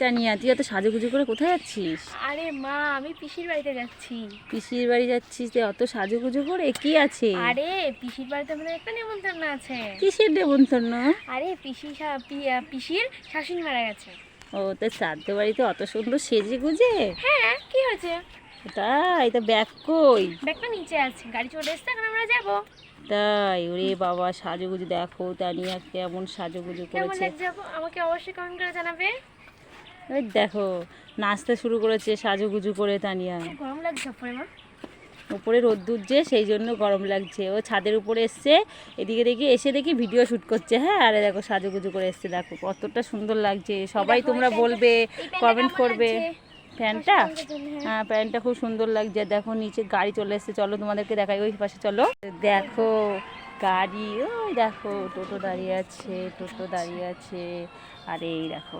তানিয়া তুই এত সাজুগুজু করে কোথায় যাচ্ছিস? আরে মা আমি পিসির বাড়িতে যাচ্ছি। পিসির বাড়ি যাচ্ছিস তুই অত সাজুগুজু করে কি আছে? আরে পিসির বাড়িতে আমাদের একটা নেমন্তন্ন আছে। কিসের নেবন্তন্ন আরে পিসি পিসির শাশুড়ি মারা গেছে। ও তোর শ্রাদ্ধ বাড়িতে অত সুন্দর সেজে গুজে হ্যাঁ কি হয়েছে? তাই তো ব্যাগ কই? ব্যাগটা নিচে আছে গাড়ি চলে এসছে এখন আমরা যাব। তাই ওরে বাবা সাজুগুজু দেখো তানিয়া কেমন সাজুগুজু কেমন করেছে? আমাকে অবশ্যই কমেন্ট করে জানাবে। ওই দেখো নাচতে শুরু করেছে সাজুগুজু করে তানিয়া। গরম লাগছে উপরে রোদ্দুর যে সেই জন্য গরম লাগছে। ও ছাদের উপরে এসছে এদিকে দেখি এসে দেখি ভিডিও শ্যুট করছে হ্যাঁ? আরে দেখো সাজুগুজু করে এসছে দেখো কতটা সুন্দর লাগছে। সবাই তোমরা বলবে কমেন্ট করবে? প্যান্টটা? হ্যাঁ। হ্যাঁ প্যান্টটা খুব সুন্দর লাগছে। দেখো নিচে গাড়ি চলে এসছে। চলো তোমাদেরকে দেখাই ওই পাশে চলো। দেখো গাড়ি ওই দেখো টোটো দাঁড়িয়ে আছে টোটো দাঁড়িয়ে আছে। আর এই দেখো।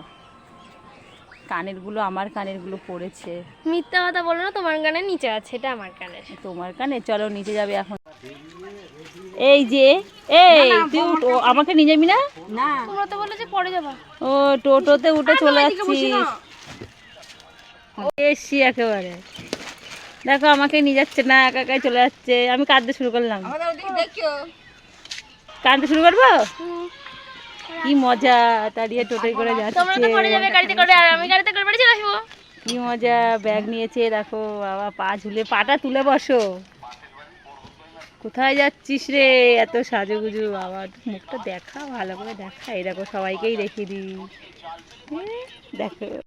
কানেরগুলো আমার কানেরগুলো পড়েছে। মিথ্যা কথা বলো না তোমার গানের নিচে আছে এটা আমার গানের তোমার কানে? চলো নিচে যাবে এখন। এই যে এই তুই ও, আমাকে নিয়ে যাবি না? না। তোমরা তো বলে যে পরে যাবা। ও টোটোতে উঠে চলে যাচ্ছিস। এসছি একেবারে। দেখো আমাকে নিয়ে যাচ্ছে না একা একাই চলে যাচ্ছে। আমি কাঁদতে শুরু করলাম। কাঁদতে শুরু করব? কি মজা তাড়িয়ে টোটোয় করে যাচ্ছে। তোমরা তো পরে যাবে গাড়িতে করে আর আমি গাড়িতে করে বাড়ি চলে আসব। কি মজা ব্যাগ নিয়েছে দেখো বাবা পা ঝুলে পাটা তুলে বসো। কোথায় যাচ্ছিস রে এত সাজুগুজু বাবা মুখটা দেখা ভালো করে দেখা। এরকম দেখো সবাইকেই দেখিয়ে দিই। দেখো।